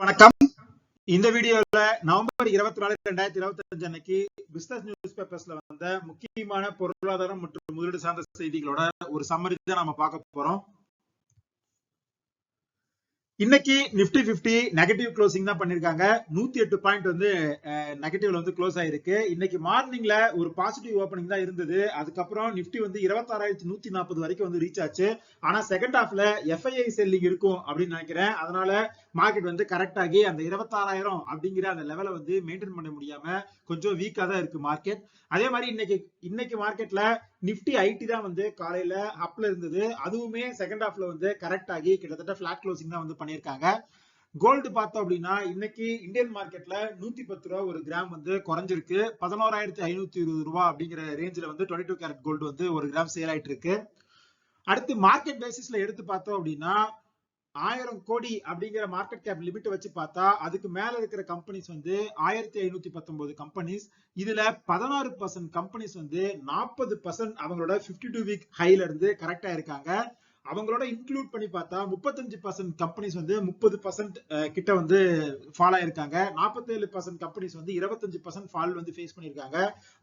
வணக்கம். இந்த வீடியோல நவம்பர் இருபத்தி நாலு ரெண்டாயிரத்தி இருபத்தி அஞ்சு அன்னைக்கு பிசினஸ் நியூஸ் பேப்பர்ஸ்ல வந்த முக்கியமான பொருளாதாரம் மற்றும் முதலீடு சார்ந்த செய்திகளோட ஒரு சம்மரி தான் நாம பார்க்க போறோம். இன்னைக்கு நிப்டி பிப்டி நெகட்டிவ் க்ளோசிங் தான் பண்ணிருக்காங்க. நூத்தி எட்டு பாயிண்ட் வந்து நெகட்டிவ்ல வந்து க்ளோஸ் ஆயிருக்கு. இன்னைக்கு மார்னிங்ல ஒரு பாசிட்டிவ் ஓப்பனிங் தான் இருந்தது. அதுக்கப்புறம் நிப்டி வந்து இருபத்தாறாயிரத்தி நூத்தி நாற்பது வரைக்கும் வந்து ரீச் ஆச்சு. ஆனா செகண்ட் ஹாஃப்ல எஃப்ஐஐ செல்லிங் இருக்கும் அப்படின்னு நினைக்கிறேன். அதனால மார்க்கெட் வந்து கரெக்ட் ஆகி அந்த இருபத்தாறாயிரம் அப்படிங்கிற அந்த லெவலை வந்து மெயின்டைன் பண்ண முடியாம கொஞ்சம் வீக்கா தான் இருக்கு மார்க்கெட் அதே மாதிரி இன்னைக்கு இன்னைக்கு மார்க்கெட்ல நிப்டி ஐடி தான் வந்து காலையில அப்ல இருந்தது. அதுவுமே செகண்ட் ஹாஃப்ல வந்து கரெக்ட் ஆகி கிட்டத்தட்ட பிளாட் க்ளோசிங் தான் வந்து பண்ணியிருக்காங்க. கோல்டு பார்த்தோம் அப்படின்னா இன்னைக்கு இந்தியன் மார்க்கெட்ல நூத்தி பத்து ரூபா ஒரு கிராம் வந்து குறைஞ்சிருக்கு. பதினோராயிரத்தி ஐநூத்தி இருபது ரூபா அப்படிங்கிற ரேஞ்சில் வந்து டுவெண்ட்டி டூ கேரட் கோல்டு வந்து ஒரு கிராம் சேல் ஆயிட்டு இருக்கு அடுத்து மார்க்கெட் பேசிஸ்ல எடுத்து பார்த்தோம் அப்படின்னா ஆயிரம் கோடி அப்படிங்கிற மார்க்கெட் கேப் லிமிட் வச்சு பார்த்தா அதுக்கு மேல இருக்கிற கம்பெனிஸ் வந்து ஆயிரத்தி ஐநூத்தி பத்தொன்பது கம்பெனிஸ் இதுல பதினாறு பர்சன்ட் கம்பெனிஸ் வந்து நாற்பது பர்சன்ட் அவங்களோட பிப்டி டூ வீக் ஹைல இருந்து கரெக்டா இருக்காங்க. அவங்களோட இன்க்ளூட் பண்ணி பார்த்தா முப்பத்தஞ்சு பர்சன்ட் கம்பெனிஸ் வந்து முப்பது பர்சன்ட் கிட்ட வந்து ஃபால் ஆயிருக்காங்க. நாற்பத்தேழு பர்சன்ட் கம்பெனிஸ் வந்து இருபத்தஞ்சு பர்சன்ட் ஃபால் வந்து ஃபேஸ் பண்ணியிருக்காங்க.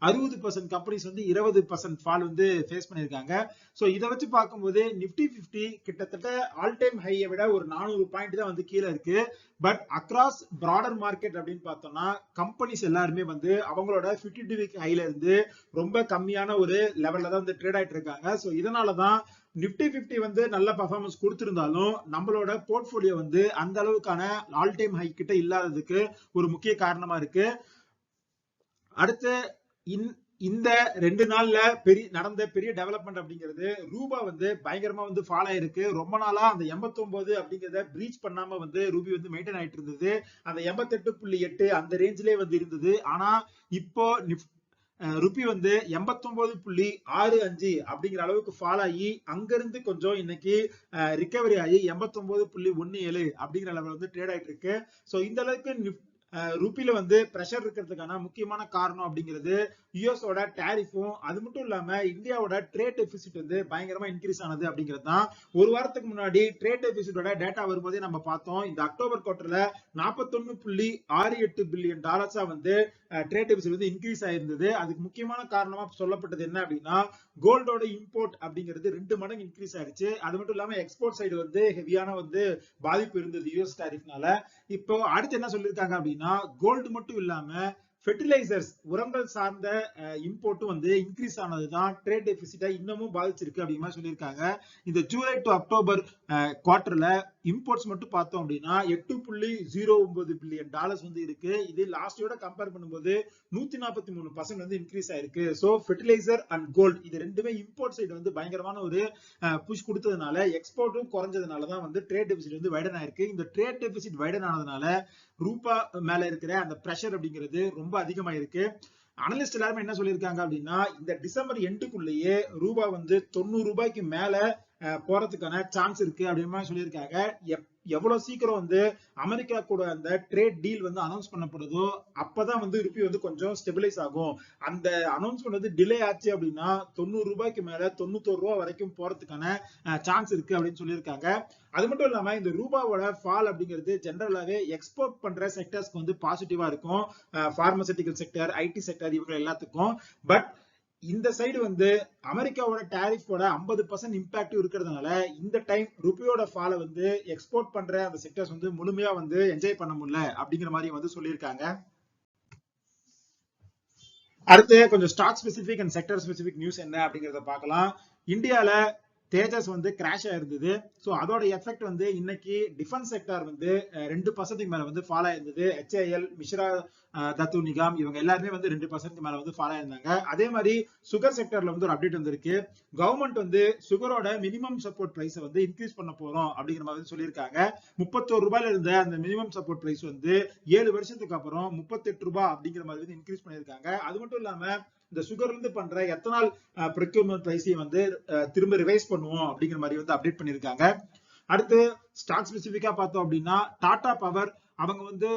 அறுபது பர்சன்ட் கம்பெனிஸ் வந்து இருபது பர்சன்ட் ஃபால் வந்து ஃபேஸ் பண்ணியிருக்காங்க. ஸோ இதை வச்சு பார்க்கும்போது நிஃப்டி ஃபிஃப்டி கிட்டத்தட்ட ஆல் டைம் ஹையை விட ஒரு நானூறு பாயிண்ட் தான் வந்து கீழே இருக்கு. பட் அக்ராஸ் ப்ராடர் மார்க்கெட் அப்படின்னு பார்த்தோம்னா கம்பெனிஸ் எல்லாருமே வந்து அவங்களோட ஃபிஃப்டி டூ வீக் ஹைல இருந்து ரொம்ப கம்மியான ஒரு லெவல்ல தான் வந்து ட்ரேட் ஆயிட்டு இருக்காங்க. ஸோ இதனால தான் நிப்டி பிப்டி வந்து நல்ல பர்ஃபார்மன்ஸ் கொடுத்திருந்தாலும் நம்மளோட போர்ட்ஃபோலியோ வந்து அந்த அளவுக்கான ஆல் டைம் ஹை கிட்ட இல்லாததுக்கு ஒரு முக்கிய காரணமா இருக்கு. அடுத்து இந்த ரெண்டு நாள்ல பெரிய நடந்த பெரிய டெவலப்மெண்ட் அப்படிங்கிறது ரூபா வந்து பயங்கரமா வந்து ஃபால் ஆயிருக்கு. ரொம்ப நாளா அந்த எண்பத்தி ஒன்பது அப்படிங்கிறத பிரீச் பண்ணாம வந்து ரூபி வந்து மெயின்டைன் ஆயிட்டு இருந்தது. அந்த எண்பத்தெட்டு புள்ளி எட்டு அந்த ரேஞ்சிலே வந்து இருந்தது. ஆனா இப்போ ருபி வந்து எண்பத்தொன்பது புள்ளி ஆறு அஞ்சு அப்படிங்கிற அளவுக்கு ஃபால் ஆகி அங்கிருந்து கொஞ்சம் இன்னைக்கு ரிகவரி ஆகி எண்பத்தொன்பது புள்ளி ஒன்னு ஏழு அப்படிங்கிற லெவல் வந்து ட்ரேட் ஆயிட்டு இருக்கு. ஸோ இந்த அளவுக்கு ருப்பில வந்து ப்ரெஷர் இருக்கிறதுக்கான முக்கியமான காரணம் அப்படிங்கிறது யூஎஸோட டேரிஃபும் அது மட்டும் இல்லாம இந்தியாவோட ட்ரேட் டெபிசிட் வந்து பயங்கரமா இன்க்ரீஸ் ஆனது அப்படிங்கிறது தான் ஒரு வாரத்துக்கு முன்னாடி ட்ரேட் டெபிசிட்டோட டேட்டா வரும்போதே நம்ம பார்த்தோம். இந்த அக்டோபர் குவார்டர்ல நாற்பத்தொன்னு புள்ளி ஆறு எட்டு பில்லியன் டாலர்ஸா வந்து ட்ரேட் டெபிசிட் வந்து இன்க்ரீஸ் ஆயிருந்தது. அதுக்கு முக்கியமான காரணமா சொல்லப்பட்டது என்ன அப்படின்னா கோல்டோட இம்போர்ட் அப்படிங்கிறது ரெண்டு மடங்கு இன்க்ரீஸ் ஆயிருச்சு. அது மட்டும் இல்லாம எக்ஸ்போர்ட் சைடு வந்து ஹெவியான வந்து பாதிப்பு இருந்தது யூஎஸ் டாரிஃப்னால இப்போ அடுத்து என்ன சொல்லியிருக்காங்க அப்படின்னா கோல்டு மட்டும் இல்லாம ஃபெர்டிலைசர்ஸ் உரங்கள் சார்ந்த இம்போர்ட்டும் வந்து இன்க்ரீஸ் ஆனதுதான் ட்ரேட் டெபிசிட்டா இன்னமும் பாதிச்சிருக்கு அப்படிங்கிற சொல்லியிருக்காங்க. இந்த ஜூலை டு அக்டோபர் குவார்டர்ல இம்போர்ட்ஸ் மட்டும் பார்த்தோம் அப்படின்னா எட்டு புள்ளி ஜீரோ ஒன்பது பில்லியன் டாலர்ஸ் வந்து இருக்கு. இது லாஸ்ட் கம்பேர் பண்ணும்போது நூத்தி நாற்பத்தி மூணு பர்சன்ட் வந்து இன்க்ரீஸ் ஆயிருக்கு. ஸோ ஃபெர்டிலைசர் அண்ட் கோல்ட் இது ரெண்டுமே இம்போர்ட் சைடு வந்து பயங்கரமான ஒரு புஷ் கொடுத்ததுனால எக்ஸ்போர்ட்டும் குறைஞ்சதுனால தான் வந்து ட்ரேட் டெபிசிட் வந்து வைடன் ஆயிருக்கு. இந்த ட்ரேட் டெபிசிட் வைடன் ஆனதுனால ரூபா மேல இருக்கிற அந்த ப்ரெஷர் அப்படிங்கிறது ரொம்ப அதிகமாயிருக்கு. அனலிஸ்ட் எல்லாருமே என்ன சொல்லியிருக்காங்க அப்படின்னா இந்த டிசம்பர் எண்டுக்குள்ளேயே ரூபா வந்து தொண்ணூறு ரூபாய்க்கு மேல போறதுக்கான சான்ஸ் இருக்கு அப்படின்னு சொல்லியிருக்காங்க. எவ்வளவு சீக்கிரம் வந்து அமெரிக்கா கூட அந்த ட்ரேட் டீல் வந்து அனௌன்ஸ் பண்ணப்படுதோ அப்பதான் வந்து ருப்பி வந்து கொஞ்சம் ஸ்டெபிலைஸ் ஆகும். அந்த அனௌன்ஸ் பண்ணது டிலே ஆச்சு அப்படின்னா தொண்ணூறு ரூபாய்க்கு மேல தொண்ணூத்தோரு ரூபா வரைக்கும் போறதுக்கான சான்ஸ் இருக்கு அப்படின்னு சொல்லியிருக்காங்க. அது மட்டும் இல்லாம இந்த ரூபாவோட ஃபால் அப்படிங்கிறது ஜென்ரலாவே எக்ஸ்போர்ட் பண்ற செக்டர்ஸ்க்கு வந்து பாசிட்டிவா இருக்கும். பார்மசூட்டிக்கல் செக்டர் ஐடி செக்டர் இவங்க எல்லாத்துக்கும். பட் இந்த சைடு வந்து அமெரிக்காவோட டேரிஃபோட ஐம்பது பர்சன்ட் இம்பாக்ட் இருக்கிறதுனால இந்த டைம் ருபியோட ஃபால வந்து எக்ஸ்போர்ட் பண்ற அந்த செக்டர்ஸ் வந்து முழுமையா வந்து என்ஜாய் பண்ண முடியல அப்படிங்கிற மாதிரி வந்து சொல்லியிருக்காங்க. அடுத்து கொஞ்சம் stock specific and sector specific news என்ன அப்படிங்கறத பார்க்கலாம். இந்தியால தேஜஸ் வந்து கிராஷ் ஆயிருந்தது. ஸோ அதோட எஃபெக்ட் வந்து இன்னைக்கு டிஃபென்ஸ் செக்டார் வந்து ரெண்டு பர்சன்ட்டுக்கு மேல வந்து ஃபாலோ ஆயிருந்தது. ஹெச்ஏஎல் மிஸ்ரா தத்து நிகாம் இவங்க எல்லாருமே வந்து ரெண்டு பர்சன்ட் மேல வந்து ஃபாலோ ஆயிருந்தாங்க. அதே மாதிரி சுகர் செக்டர்ல வந்து ஒரு அப்டேட் வந்திருக்கு. கவர்மெண்ட் வந்து சுகரோட மினிமம் சப்போர்ட் பிரைஸை வந்து இன்க்ரீஸ் பண்ண போறோம் அப்படிங்கிற மாதிரி சொல்லியிருக்காங்க. முப்பத்தோரு ரூபாயில இருந்த அந்த மினிமம் சப்போர்ட் பிரைஸ் வந்து ஏழு வருஷத்துக்கு அப்புறம் முப்பத்தெட்டு ரூபாய் அப்படிங்கிற மாதிரி வந்து இன்க்ரீஸ் பண்ணியிருக்காங்க. அது மட்டும் இல்லாம இந்த சுகர்ல இருந்து பண்ற எத்தனால் ப்ரொக்யூர்மெண்ட் பிரைஸையும் வந்து திரும்ப ரிவைஸ் பண்ணுவோம் அப்படிங்கிற மாதிரி வந்து அப்டேட் பண்ணிருக்காங்க அடுத்து ஸ்டாக் ஸ்பெசிபிக்கா பார்த்தோம் அப்படின்னா டாடா பவர் அவங்க வந்து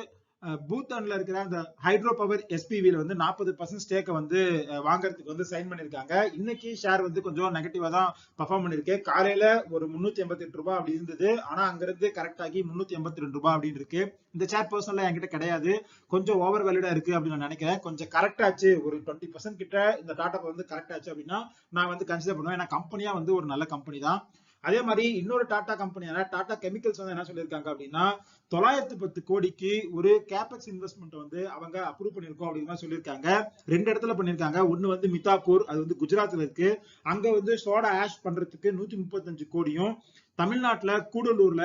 பூத்தான்ல இருக்கிற அந்த ஹைட்ரோ பவர் எஸ்பிவில வந்து நாற்பது பர்சன்ட் ஸ்டேக்கை வந்து வாங்குறதுக்கு வந்து சைன் பண்ணிருக்காங்க இன்னைக்கு ஷேர் வந்து கொஞ்சம் நெகட்டிவா தான் பர்ஃபார்ம் பண்ணிருக்கு காலையில ஒரு முன்னூத்தி எண்பத்தி எட்டு ரூபாய் அப்படி இருந்தது. ஆனா அங்கிருந்து கரெக்ட் ஆகி முன்னூத்தி எண்பத்தி ரெண்டு ரூபாய் அப்படின்னு இருக்கு. இந்த ஷேர் பர்சனலா என்கிட்ட கிடையாது. கொஞ்சம் ஓவர் வேல்யூடா இருக்கு அப்படின்னு நான் நினைக்கிறேன். கொஞ்சம் கரெக்ட் ஆச்சு. ஒரு டுவெண்ட்டி பர்சன்ட் கிட்ட இந்த டாட்டா வந்து கரெக்ட் ஆச்சு அப்படின்னா நான் வந்து கன்சிடர் பண்ணுவேன். ஏன்னா கம்பெனியா வந்து ஒரு நல்ல கம்பெனி தான். அதே மாதிரி இன்னொரு டாடா கம்பெனியான டாடா கெமிக்கல்ஸ் வந்து என்ன சொல்லியிருக்காங்க அப்படின்னா தொள்ளாயிரத்து பத்து கோடிக்கு ஒரு கேபெக்ஸ் இன்வெஸ்ட்மெண்ட் வந்து அவங்க அப்ரூவ் பண்ணிருக்கோம் அப்படிங்கிற சொல்லியிருக்காங்க. ரெண்டு இடத்துல பண்ணிருக்காங்க ஒன்னு வந்து மிதாப்பூர் அது வந்து குஜராத்ல இருக்கு. அங்க வந்து சோடா ஆஷ் பண்றதுக்கு நூத்தி முப்பத்தஞ்சு கோடியும் தமிழ்நாட்டுல கூடலூர்ல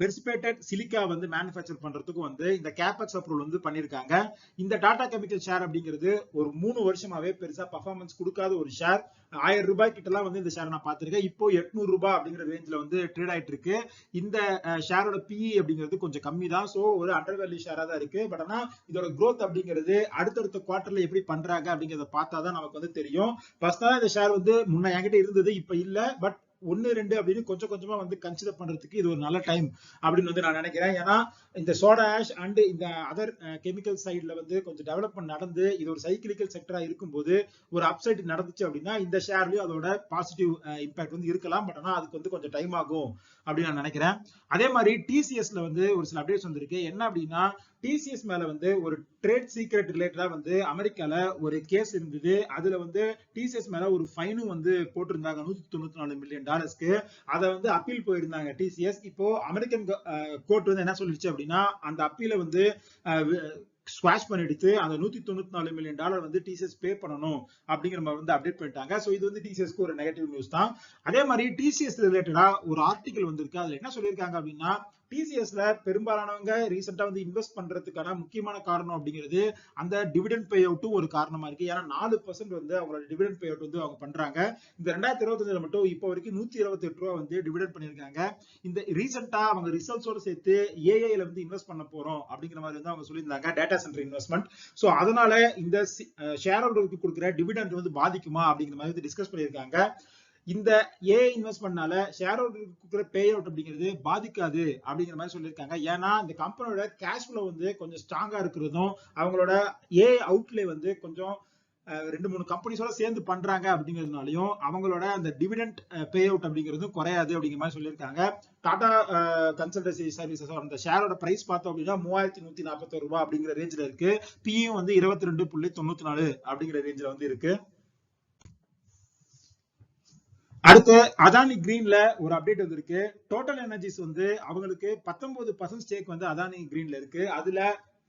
பெர்சிபேட்டட் சிலிக்கா வந்து மேனுஃபேக்சர் பண்றதுக்கு வந்து இந்த கேபெக்ஸ் அப்ரூவல் வந்து பண்ணிருக்காங்க. இந்த டாடா கெமிக்கல் ஷேர் அப்படிங்கிறது ஒரு மூணு வருஷமாவே பெருசா பர்ஃபார்மன்ஸ் கொடுக்காத ஒரு ஷேர். ஆயிரம் ரூபாய் கிட்டலாம் வந்து இந்த ஷேர் நான் பார்த்திருக்கேன். இப்போ எட்நூறு ரூபாய் அப்படிங்கிற ரேஞ்சில் வந்து ட்ரேட் ஆயிட்டு இருக்கு. இந்த ஷேரோட பிஇ அப்படிங்கிறது கொஞ்சம் கம்மி தான் ஸோ ஒரு அண்டர் வேல்யூ ஷேரா தான் இருக்கு. பட் ஆனா இதோட க்ரோத் அப்படிங்கிறது அடுத்தடுத்த குவார்டர்ல எப்படி பண்றாங்க அப்படிங்கறத பார்த்தா தான் நமக்கு வந்து தெரியும். ஃபர்ஸ்ட் இந்த ஷேர் வந்து முன்ன என்கிட்ட இருந்தது இப்ப இல்ல. பட் ஒன்னு ரெண்டு அப்படின்னு கொஞ்சம் கொஞ்சமா வந்து கன்சிடர் பண்றதுக்கு இது ஒரு நல்ல டைம் அப்படின்னு வந்து நான் நினைக்கிறேன். ஏன்னா இந்த சோடா ஆஷ் அண்ட் இந்த அதர் கெமிக்கல் சைட்ல வந்து கொஞ்சம் டெவலப்மெண்ட் நடந்து இது ஒரு சைக்கிளிக்கல் செக்டரா இருக்கும்போது ஒரு அப்சைட் நடந்துச்சு அப்படின்னா இந்த ஷேர்லயும் அதோட பாசிட்டிவ் இம்பாக்ட் வந்து இருக்கலாம். பட் ஆனா அதுக்கு வந்து கொஞ்சம் டைம் ஆகும் அப்படின்னு நான் நினைக்கிறேன். அதே மாதிரி டிசிஎஸ்ல வந்து ஒரு சில அப்டேட்ஸ் வந்திருக்கு. என்ன அப்படின்னா டிசிஎஸ் மேல வந்து ஒரு ட்ரேட் சீக்ரெட் ரிலேட்டடா வந்து அமெரிக்கால ஒரு கேஸ் இருந்தது. அதுல வந்து டிசிஎஸ் மேல ஒரு ஃபைனும் வந்து போட்டிருந்தாங்க. நூத்தி தொண்ணூத்தி நாலு மில்லியன் டாலர்ஸ்க்கு அதை வந்து அப்பீல் போயிருந்தாங்க டிசிஎஸ் இப்போ அமெரிக்கன் கோர்ட் வந்து என்ன சொல்லிடுச்சு அப்படின்னா அந்த அப்பீல வந்து ஸ்குவாஷ் பண்ணிடுத்து அந்த நூத்தி தொண்ணூத்தி நாலு மில்லியன் டாலர் வந்து டிசிஎஸ் பே பண்ணணும் அப்படிங்கிற மாதிரி வந்து அப்டேட் பண்ணிட்டாங்க. சோ இது வந்து டிசிஎஸ்க்கு ஒரு நெகட்டிவ் நியூஸ் தான். அதே மாதிரி டிசிஎஸ் ரிலேட்டடா ஒரு ஆர்டிகல் வந்திருக்கு. அதுல என்ன சொல்லியிருக்காங்க அப்படின்னா டிசிஎஸ்ல பெரும்பாலானவங்க ரீசெண்டா வந்து இன்வெஸ்ட் பண்றதுக்கான முக்கியமான காரணம் அப்படிங்கிறது அந்த டிவிடெண்ட் பே அவுட்டும் ஒரு காரணமா இருக்கு. ஏன்னா நாலு பர்சன்ட் வந்து அவங்களோட டிவிடெண்ட் பே அவுட் வந்து அவங்க பண்றாங்க. இந்த ரெண்டாயிரத்தி இருபத்தஞ்சுல மட்டும் இப்போ வரைக்கும் நூத்தி இருபத்தி எட்டு ரூபா வந்து டிவிடெண்ட் பண்ணியிருக்காங்க. இந்த ரீசெண்டா அவங்க ரிசல்ட்ஸோட சேர்த்து ஏஐல வந்து இன்வெஸ்ட் பண்ண போறோம் அப்படிங்கிற மாதிரி வந்து அவங்க சொல்லியிருந்தாங்க. டேட்டா சென்டர் இன்வெஸ்ட்மெண்ட் ஸோ அதனால இந்த ஷேர் ஹோல்டருக்கு கொடுக்குற டிவிடெண்ட் வந்து பாதிக்குமா அப்படிங்கிற மாதிரி வந்து டிஸ்கஸ் பண்ணியிருக்காங்க. இந்த ஏ இன்வெஸ்ட்மெண்ட்னால ஷேர் ஹோல்டருக்கு பே அவுட் அப்படிங்கிறது பாதிக்காது அப்படிங்கிற மாதிரி சொல்லியிருக்காங்க. ஏன்னா இந்த கம்பெனியோட கேஷ் ஃப்ளோ வந்து கொஞ்சம் ஸ்ட்ராங்கா இருக்கிறதும் அவங்களோட ஏ அவுட்லே வந்து கொஞ்சம் ரெண்டு மூணு கம்பெனிஸோட சேர்ந்து பண்றாங்க அப்படிங்கிறதுனாலயும் அவங்களோட அந்த டிவிடெண்ட் பே அவுட் அப்படிங்கிறதும் குறையாது அப்படிங்கிற மாதிரி சொல்லியிருக்காங்க. டாடா கன்சல்டன்சி சர்வீசஸ் அந்த ஷேரோட பிரைஸ் பார்த்தோம் அப்படின்னா மூவாயிரத்தி நூத்தி நாற்பத்தொரு ரூபாய் அப்படிங்கிற ரேஞ்சில் இருக்கு. பியும் வந்து இருபத்தி ரெண்டு புள்ளி தொண்ணூத்தி நாலு அப்படிங்கிற ரேஞ்சில் வந்து இருக்கு. அடுத்து அதானி கிரீன்ல ஒரு அப்டேட் வந்திருக்கு. டோட்டல் எனர்ஜிஸ் வந்து அவங்களுக்கு பத்தொன்பது பர்சன்ட் ஸ்டேக் வந்து அதானி கிரீன்ல இருக்கு. அதுல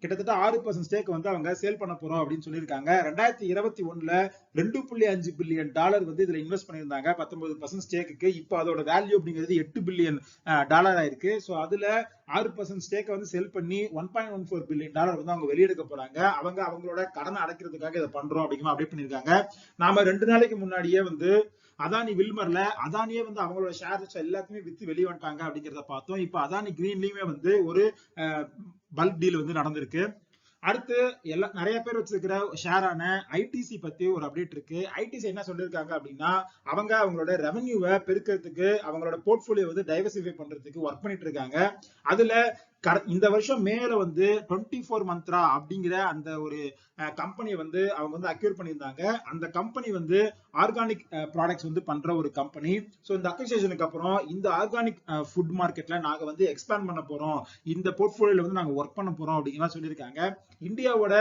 கிட்டத்தட்ட ஆறு பர்சன்ட் ஸ்டேக் வந்து அவங்க சேல் பண்ண போறோம் அப்படின்னு சொல்லியிருக்காங்க. ரெண்டாயிரத்தி இருபத்தி ஒண்ணுல ரெண்டு புள்ளி அஞ்சு பில்லியன் டாலர் வந்து இதுல இன்வெஸ்ட் பண்ணியிருந்தாங்க. பத்தொன்பது பர்சன்ட் ஸ்டேக்கு இப்போ அதோட வேல்யூ அப்படிங்கிறது எட்டு பில்லியன் டாலர் ஆயிருக்கு. ஸோ அதுல ஆறு பர்சன்ட் ஸ்டேக்கை வந்து செல் பண்ணி one point one four billion dollar வந்து அவங்க வெளியெடுக்க போறாங்க. அவங்க அவங்களோட கடனை அடைக்கிறதுக்காக இதை பண்றோம் அப்படிங்கிற அப்டேட் பண்ணியிருக்காங்க. நாம ரெண்டு நாளைக்கு முன்னாடியே வந்து அதானி வில்மர்ல அதானியே வந்து அவங்களோட ஷேர்ஸ் எல்லாத்தையுமே வித்து வெளியே வந்துட்டாங்க அப்படிங்கிறத பார்த்தோம். இப்போ அதானி கிரீன்லயுமே வந்து ஒரு பல்க் டீல் வந்து நடந்திருக்கு. அடுத்து எல்லா நிறைய பேர் வச்சிருக்கிற ஷேரான ஐடிசி பத்தி ஒரு அப்டேட் இருக்கு. ஐடிசி என்ன சொல்லியிருக்காங்க அப்படின்னா அவங்க அவங்களோட ரெவன்யூவை பெருக்கிறதுக்கு அவங்களோட போர்ட்போலியோ வந்து டைவர்சிஃபை பண்றதுக்கு ஒர்க் பண்ணிட்டு இருக்காங்க. அதுல இந்த வருஷம் மேல வந்து டுவெண்ட்டி ஃபோர் மந்த்ரா அப்படிங்கிற அந்த ஒரு கம்பெனியை வந்து அவங்க வந்து அக்யூர் பண்ணியிருந்தாங்க. அந்த கம்பெனி வந்து ஆர்கானிக் ப்ராடக்ட்ஸ் வந்து பண்ற ஒரு கம்பெனி ஸோ இந்த அக்ரிசியேஷனுக்கு அப்புறம் இந்த ஆர்கானிக் ஃபுட் மார்க்கெட்ல நாங்க வந்து எக்ஸ்பேண்ட் பண்ண போறோம். இந்த போர்ட்ஃபோலியோல வந்து நாங்க ஒர்க் பண்ண போறோம் அப்படிங்கிற சொல்லியிருக்காங்க. இந்தியாவோட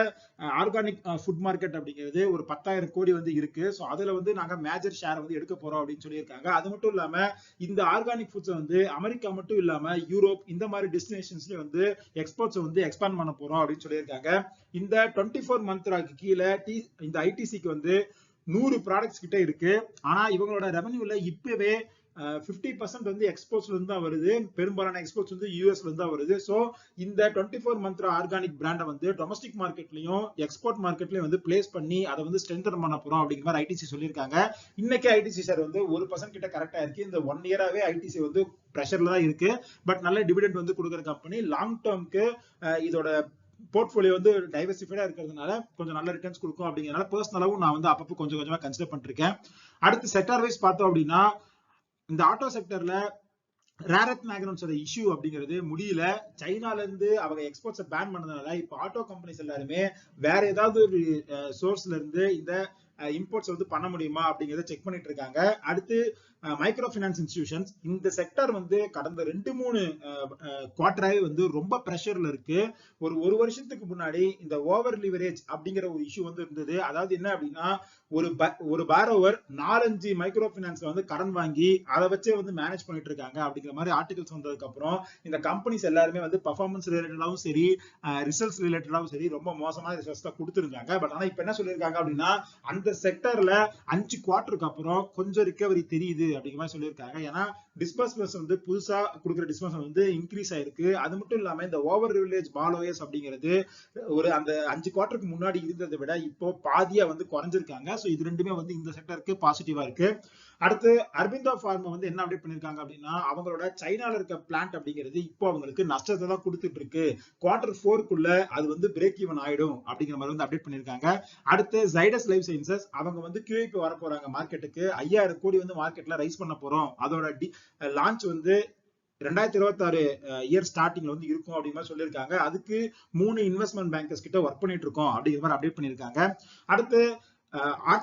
ஆர்கானிக் ஃபுட் மார்க்கெட் அப்படிங்கிறது ஒரு பத்தாயிரம் கோடி வந்து இருக்கு. ஸோ அதுல வந்து நாங்க மேஜர் ஷேர் வந்து எடுக்க போறோம் அப்படின்னு சொல்லியிருக்காங்க. அது மட்டும் இல்லாம இந்த ஆர்கானிக் ஃபுட்ஸ் வந்து அமெரிக்கா மட்டும் இல்லாம யூரோப் இந்த மாதிரி டெஸ்டினேஷன்ஸ் பிசினஸ்ல வந்து எக்ஸ்போர்ட்ஸ் வந்து எக்ஸ்பேண்ட் பண்ண போறோம் அப்படின்னு சொல்லியிருக்காங்க. இந்த டுவெண்ட்டி ஃபோர் மந்த்ராக்கு கீழே டி இந்த ஐடிசிக்கு வந்து நூறு ப்ராடக்ட்ஸ் கிட்ட இருக்கு. ஆனா இவங்களோட ரெவன்யூல இப்பவே ஃபிஃப்டி பர்சன்ட் வந்து எக்ஸ்போர்ட்ஸ்ல இருந்து தான் வருது. பெரும்பாலான எக்ஸ்போர்ட்ஸ் வந்து யூஎஸ்ல இருந்து தான் வருது. ஸோ இந்த டுவெண்ட்டி ஃபோர் மந்த்ரா ஆர்கானிக் பிராண்டை வந்து டொமஸ்டிக் மார்க்கெட்லயும் எக்ஸ்போர்ட் மார்க்கெட்லயும் வந்து பிளேஸ் பண்ணி அதை வந்து ஸ்ட்ரென்தன் பண்ண போறோம் அப்படிங்கிற மாதிரி ஐடிசி சொல்லியிருக்காங்க. இன்னைக்கு ஐடிசி சார் வந்து ஒரு பர்சன்ட் கிட்ட கரெக்டா இருக்கு. இந்த ஒன் இயராவே ஐடிசி வந்து ப்ரெஷர்ல தான் இருக்கு. பட் நல்ல டிவிடெண்ட் வந்து கொடுக்குற கம்பெனி லாங் டேர்ம்க்கு இதோட போர்ட்ஃபோலியோ வந்து டைவர்சிஃபைடா இருக்கிறதுனால கொஞ்சம் நல்ல ரிட்டர்ன்ஸ் கொடுக்கும் அப்படிங்கிறனால பர்சனலாவும் நான் வந்து அப்பப்போ கொஞ்சம் கொஞ்சமா கன்சிடர் பண்ணிருக்கேன் அடுத்து செக்டார் வைஸ் பார்த்தோம் அப்படின்னா இந்த ஆட்டோ செக்டர்ல ரேரத் மேக்னட்ஸோட இஷ்யூ அப்படிங்கிறது முடியல. சைனால இருந்து அவங்க எக்ஸ்போர்ட்ஸை பேன் பண்ணதுனால இப்ப ஆட்டோ கம்பெனிஸ் எல்லாருமே வேற ஏதாவது ஒரு சோர்ஸ்ல இருந்து இந்த இம்போர்ட்ஸ் வந்து பண்ண முடியுமா அப்படிங்கிறத செக் பண்ணிட்டு இருக்காங்க அடுத்து மைக்ரோ ஃபினான்ஸ் இன்ஸ்டிடியூஷன்ஸ் இந்த செக்டர் வந்து கடந்த ரெண்டு மூணு குவார்டராகவே வந்து ரொம்ப ப்ரெஷர்ல இருக்கு. ஒரு ஒரு வருஷத்துக்கு முன்னாடி இந்த ஓவர் லிவரேஜ் அப்படிங்கிற ஒரு இஷ்யூ வந்து இருந்தது. அதாவது என்ன அப்படின்னா ஒரு ஒரு பேரோவர் நாலஞ்சு மைக்ரோ ஃபினான்ஸ்ல வந்து கடன் வாங்கி அதை வச்சே வந்து மேனேஜ் பண்ணிட்டு இருக்காங்க அப்படிங்கிற மாதிரி ஆர்டிகல்ஸ் வந்ததுக்கு அப்புறம் இந்த கம்பெனிஸ் எல்லாருமே வந்து பர்ஃபார்மன்ஸ் ரிலேட்டடாகவும் சரி ரிசல்ட்ஸ் ரிலேட்டடாகவும் சரி ரொம்ப மோசமான ரிசல்ட்ஸ் தான் கொடுத்துருக்காங்க பட் ஆனா இப்ப என்ன சொல்லியிருக்காங்க அப்படின்னா அந்த செக்டர்ல அஞ்சு குவார்டருக்கு அப்புறம் கொஞ்சம் ரிகவரி தெரியுது. அப்படிங்கிற மாதிரி சொல்லியிருக்காங்க. ஏன்னா டிஸ்பர்ஸ்மெண்ட்ஸ் வந்து புதுசா கொடுக்குற டிஸ்பர்ஸ் வந்து இன்க்ரீஸ் ஆயிருக்கு. அது மட்டும் இல்லாம இந்த ஓவர் வில்லேஜ் பாலோயர்ஸ் அப்படிங்கிறது ஒரு அந்த அஞ்சு குவார்டருக்கு முன்னாடி இருந்ததை விட இப்போ பாதியா வந்து குறைஞ்சிருக்காங்க. ஸோ இது ரெண்டுமே வந்து இந்த செக்டருக்கு பாசிட்டிவா இருக்கு. அடுத்து அரவிந்தா ஃபார்மா வந்து என்ன அப்டேட் பண்ணிருக்காங்க அப்படின்னா அவங்களோட சைனால இருக்க பிளான்ட் அப்படிங்கிறது இப்போ அவங்களுக்கு நஷ்டத்தை தான் கொடுத்துட்டு இருக்கு குவார்டர் ஃபோருக்குள்ள அது வந்து பிரேக் ஈவன் ஆயிடும் அப்படிங்கிற மாதிரி வந்து அப்டேட் பண்ணிருக்காங்க அடுத்து ஜைடஸ் லைஃப் சயின்சஸ் அவங்க வந்து கியூஐபி வர போறாங்க மார்க்கெட்டுக்கு ஐயாயிரம் கோடி வந்து மார்க்கெட்ல ரைஸ் பண்ண போறோம். அதோட லான்ச் வந்து ரெண்டாயிரத்தி இருபத்தி ஆறு இயர் ஸ்டார்டிங்ல வந்து இருக்கும் அப்படிங்கிற மாதிரி சொல்லியிருக்காங்க. அதுக்கு மூணு இன்வெஸ்ட்மெண்ட் பேங்கர்ஸ் கிட்ட ஒர்க் பண்ணிட்டு இருக்கோம் அப்படிங்கிற மாதிரி அப்டேட் பண்ணிருக்காங்க அடுத்து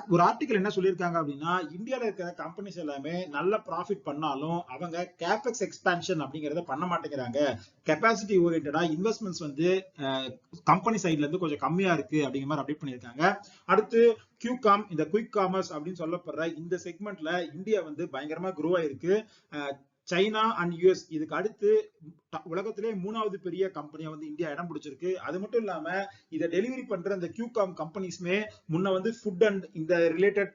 ஒரு ஆர்டிகல் என்ன சொல்லியிருக்காங்க அப்படின்னா இந்தியால இருக்கிற கம்பெனிஸ் எல்லாமே நல்ல ப்ராஃபிட் பண்ணாலும் அவங்க கேபெக்ஸ் எக்ஸ்பான்ஷன் அப்படிங்கறத பண்ண மாட்டேங்கிறாங்க. கெப்பாசிட்டி ஓரியன்டா இன்வெஸ்ட்மெண்ட்ஸ் வந்து கம்பெனி சைட்ல இருந்து கொஞ்சம் கம்மியா இருக்கு அப்படிங்கிற மாதிரி அப்டேட் பண்ணியிருக்காங்க. அடுத்து கியூகாம் இந்த குயிக் காமர்ஸ் அப்படின்னு சொல்லப்படுற இந்த செக்மெண்ட்ல இந்தியா வந்து பயங்கரமா குரோ ஆயிருக்கு. சைனா அண்ட் யூஎஸ் இதுக்கு அடுத்து உலகத்திலே மூணாவது பெரிய கம்பெனியா வந்து இந்தியா இடம் பிடிச்சிருக்கு. அது மட்டும் இல்லாம இதை டெலிவரி பண்ற இந்த கியூகாம் கம்பெனிஸ்மே முன்ன வந்து ஃபுட் அண்ட் இந்த ரிலேட்டட்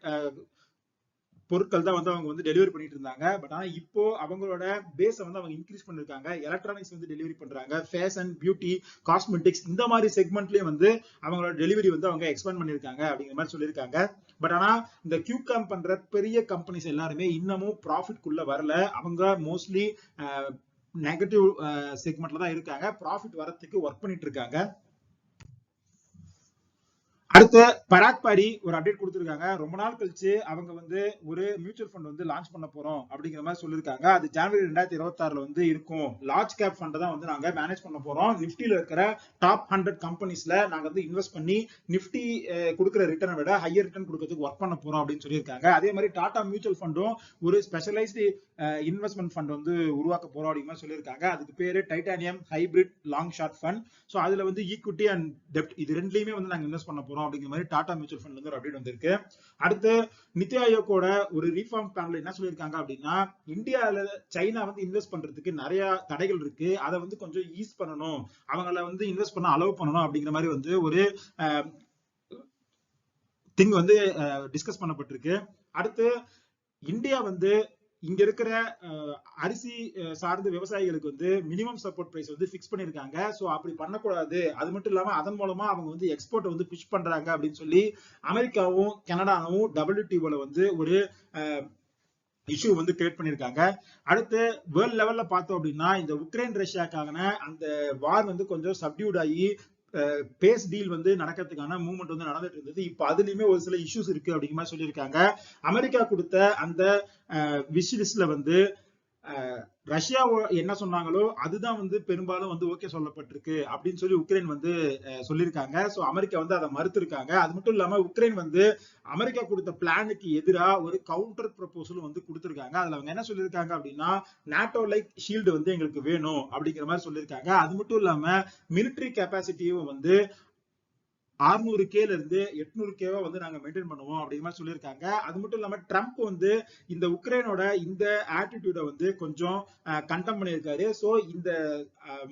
பொருட்கள் தான் வந்து அவங்க வந்து டெலிவரி பண்ணிட்டு இருந்தாங்க. பட் ஆனா இப்போ அவங்களோட பேஸ வந்து அவங்க இன்க்ரீஸ் பண்ணிருக்காங்க. எலக்ட்ரானிக்ஸ் வந்து டெலிவரி பண்றாங்க. ஃபேஷன் பியூட்டி காஸ்மெட்டிக்ஸ் இந்த மாதிரி செக்மெண்ட்லயே வந்து அவங்களோட டெலிவரி வந்து அவங்க எக்ஸ்பேண்ட் பண்ணிருக்காங்க அப்படிங்கிற மாதிரி சொல்லியிருக்காங்க. பட் ஆனா இந்த கியூகாம் பண்ற பெரிய கம்பெனிஸ் எல்லாருமே இன்னமும் ப்ராஃபிட் குள்ள வரல. அவங்க மோஸ்ட்லி நெகட்டிவ் செக்மெண்ட்ல தான் இருக்காங்க. ப்ராஃபிட் வரத்துக்கு ஒர்க் பண்ணிட்டு இருக்காங்க. அடுத்து பராக் பாரி ஒரு அப்டேட் கொடுத்துருக்காங்க. ரொம்ப நாள் கழிச்சு அவங்க வந்து ஒரு மியூச்சுவல் ஃபண்ட் வந்து லான்ச் பண்ண போறோம் அப்படிங்கிற மாதிரி சொல்லியிருக்காங்க. அது ஜனவரி ரெண்டாயிரத்தி இருபத்தாறுல வந்து இருக்கும். லார்ஜ் கேப் ஃபண்ட் தான் வந்து நாங்க மேனேஜ் பண்ண போறோம். நிப்டில இருக்கிற டாப் ஹண்ட்ரட் கம்பெனிஸ்ல நாங்க வந்து இன்வெஸ்ட் பண்ணி நிப்டி கொடுக்குற ரிட்டர்னை விட ஹையர் ரிட்டர்ன் கொடுக்கறதுக்கு ஒர்க் பண்ண போறோம் அப்படின்னு சொல்லியிருக்காங்க. அதே மாதிரி டாடா மியூச்சுவல் ஃபண்டும் ஒரு ஸ்பெஷலைஸ்டு இன்வெஸ்ட்மெண்ட் ஃபண்ட் வந்து உருவாக்க போறோம் அப்படிங்கிற மாதிரி சொல்லியிருக்காங்க. அதுக்கு பேரு titanium hybrid long short fund so அதுல வந்து ஈக்விட்டி அண்ட் டெப்ட் இது ரெண்டுலயுமே வந்து நாங்க இன்வெஸ்ட் பண்ண போறோம். அப்படிங்கிற மாதிரி டாடா மியூச்சுவல் ஃபண்ட்ல வந்து ஒரு அப்டேட் வந்திருக்கு. அடுத்து நித்தி ஆயோக்கோட ஒரு ரீஃபார்ம் பிளான்ல என்ன சொல்லியிருக்காங்க அப்படின்னா இந்தியாவில சைனா வந்து இன்வெஸ்ட் பண்றதுக்கு நிறைய தடைகள் இருக்கு. அதை வந்து கொஞ்சம் ஈஸ் பண்ணணும். அவங்கள வந்து இன்வெஸ்ட் பண்ண அலோவ் பண்ணணும் அப்படிங்கிற மாதிரி வந்து ஒரு திங் வந்து டிஸ்கஸ் பண்ணப்பட்டிருக்கு. அடுத்து இந்தியா வந்து இங்க இருக்கிற அரிசி சார்ந்த விவசாயிகளுக்கு வந்து மினிமம் சப்போர்ட் பிரைஸ் வந்து பிக்ஸ் பண்ணிருக்காங்க. சோ அப்படி பண்ணக்கூடாது. அது மட்டும் இல்லாம அதன் மூலமா அவங்க வந்து எக்ஸ்போர்ட் வந்து புஷ் பண்றாங்க அப்படின்னு சொல்லி அமெரிக்காவும் கனடாவும் டபிள்யூடிஓல வந்து ஒரு இஷ்யூ வந்து கிரியேட் பண்ணிருக்காங்க. அடுத்து வேர்ல்ட் லெவல்ல பார்த்தோம் அப்படின்னா இந்த உக்ரைன் ரஷ்யாக்கான அந்த வார் வந்து கொஞ்சம் சப்டியூட் ஆகி பேஸ் டீல் வந்து நடக்கிறதுக்கான மூவ்மெண்ட் வந்து நடந்துட்டு இருந்தது. இப்போ அதுலயுமே ஒரு சில இஷ்யூஸ் இருக்கு அப்படிங்கிற மாதிரி சொல்லியிருக்காங்க. அமெரிக்கா கொடுத்த அந்த விஷ் லிஸ்ட்ல வந்து ரஷ்யா என்ன சொன்னாங்களோ அதுதான் வந்து பெரும்பாலும் வந்து ஓகே சொல்லப்பட்டிருக்கு அப்படின்னு சொல்லி உக்ரைன் வந்து சொல்லியிருக்காங்க. ஸோ அமெரிக்கா வந்து அதை மறுத்திருக்காங்க. அது மட்டும் இல்லாம உக்ரைன் வந்து அமெரிக்கா கொடுத்த பிளானுக்கு எதிராக ஒரு கவுண்டர் ப்ரொபோசலும் வந்து கொடுத்துருக்காங்க. அதுல அவங்க என்ன சொல்லியிருக்காங்க அப்படின்னா நாட்டோ லைக் ஷீல்டு வந்து எங்களுக்கு வேணும் அப்படிங்கிற மாதிரி சொல்லியிருக்காங்க. அது மட்டும் இல்லாம மிலிட்டரி கெப்பாசிட்டியும் வந்து அறுநூறு கேல இருந்து எட்நூறு கேவா வந்து நாங்க மெயின்டைன் பண்ணுவோம் அப்படிங்கிற மாதிரி சொல்லியிருக்காங்க. அது மட்டும் இல்லாம ட்ரம்ப் வந்து இந்த உக்ரைனோட இந்த ஆட்டிடியூட வந்து கொஞ்சம் கண்டம் பண்ணியிருக்காரு. சோ இந்த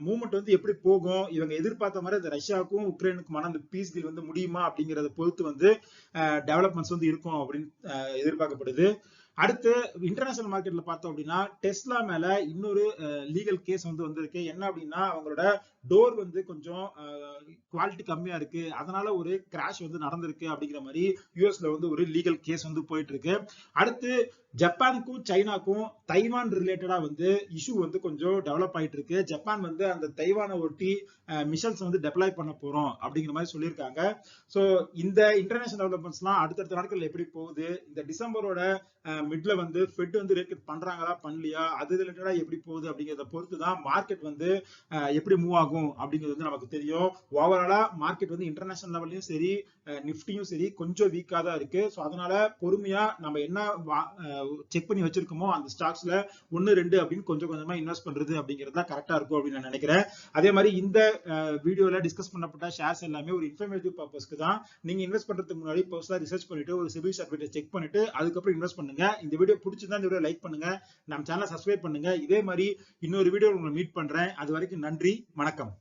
மூமெண்ட் வந்து எப்படி போகும்? இவங்க எதிர்பார்த்த மாதிரி இந்த ரஷ்யாவுக்கும் உக்ரைனுக்குமான அந்த பீஸ் டீல் வந்து முடியுமா அப்படிங்கறத பொறுத்து வந்து டெவலப்மெண்ட்ஸ் வந்து இருக்கும் அப்படின்னு எதிர்பார்க்கப்படுது. அடுத்து இன்டர்நேஷனல் மார்க்கெட்ல பார்த்தோம் அப்படின்னா டெஸ்லா மேல இன்னொரு லீகல் கேஸ் வந்து வந்திருக்கு. என்ன அப்படின்னா அவங்களோட டோர் வந்து கொஞ்சம் குவாலிட்டி கம்மியா இருக்கு. அதனால ஒரு கிராஷ் வந்து நடந்திருக்கு அப்படிங்கிற மாதிரி யூஎஸ்ல வந்து ஒரு லீகல் கேஸ் வந்து போயிட்டு இருக்கு அடுத்து ஜப்பானுக்கும் சைனாக்கும் தைவான் ரிலேட்டடா வந்து இஷ்யூ வந்து கொஞ்சம் டெவலப் ஆயிட்டு இருக்கு ஜப்பான் வந்து அந்த தைவானை ஒட்டி மிஷன்ஸ் வந்து டெப்ளாய் பண்ண போறோம் அப்படிங்கிற மாதிரி சொல்லியிருக்காங்க. சோ இந்த இன்டர்நேஷனல் டெவலப்மெண்ட்ஸ்லாம் அடுத்தடுத்த நாட்கள் எப்படி போகுது? இந்த டிசம்பரோட மிட்ல வந்து ஃபெட் வந்து ரேட் கட் பண்றாங்களா பண்ணலையா அது ரிலேட்டடா எப்படி போகுது அப்படிங்கறத பொறுத்து தான் மார்க்கெட் வந்து எப்படி மூவ் ஆகும் அப்படிங்கிறது வந்து நமக்கு தெரியும். ஓவராலா மார்க்கெட் வந்து இன்டர்நேஷனல் லெவல்லையும் சரி நிஃப்டியும் சரி கொஞ்சம் வீக்காக தான் இருக்கு. ஸோ அதனால பொறுமையா நம்ம என்ன செக் பண்ணி வச்சிருக்கோமோ அந்த ஸ்டாக்ஸ்ல ஒன்னு ரெண்டு அப்படின்னு கொஞ்சம் கொஞ்சமா இன்வெஸ்ட் பண்றது அப்படிங்கிறது தான் கரெக்டா இருக்கும் அப்படின்னு நான் நினைக்கிறேன். அதே மாதிரி இந்த வீடியோல டிஸ்கஸ் பண்ணப்பட்ட ஷேர்ஸ் எல்லாமே ஒரு இன்ஃபர்மேட்டிவ் பர்பஸ்க்கு தான். நீங்க இன்வெஸ்ட் பண்றதுக்கு முன்னாடி பர்சனலா ரிசர்ச் பண்ணிட்டு ஒரு சிவில் சர்டிஃபிகேட் செக் பண்ணிட்டு அதுக்கப்புறம் இன்வெஸ்ட் பண்ணுங்க. இந்த வீடியோ பிடிச்சிருந்தா இந்த வீடியோ லைக் பண்ணுங்க. நம்ம சேனலை சப்ஸ்கிரைப் பண்ணுங்க. இதே மாதிரி இன்னொரு வீடியோ உங்களை மீட் பண்றேன். அது வரைக்கும் நன்றி. வணக்கம்.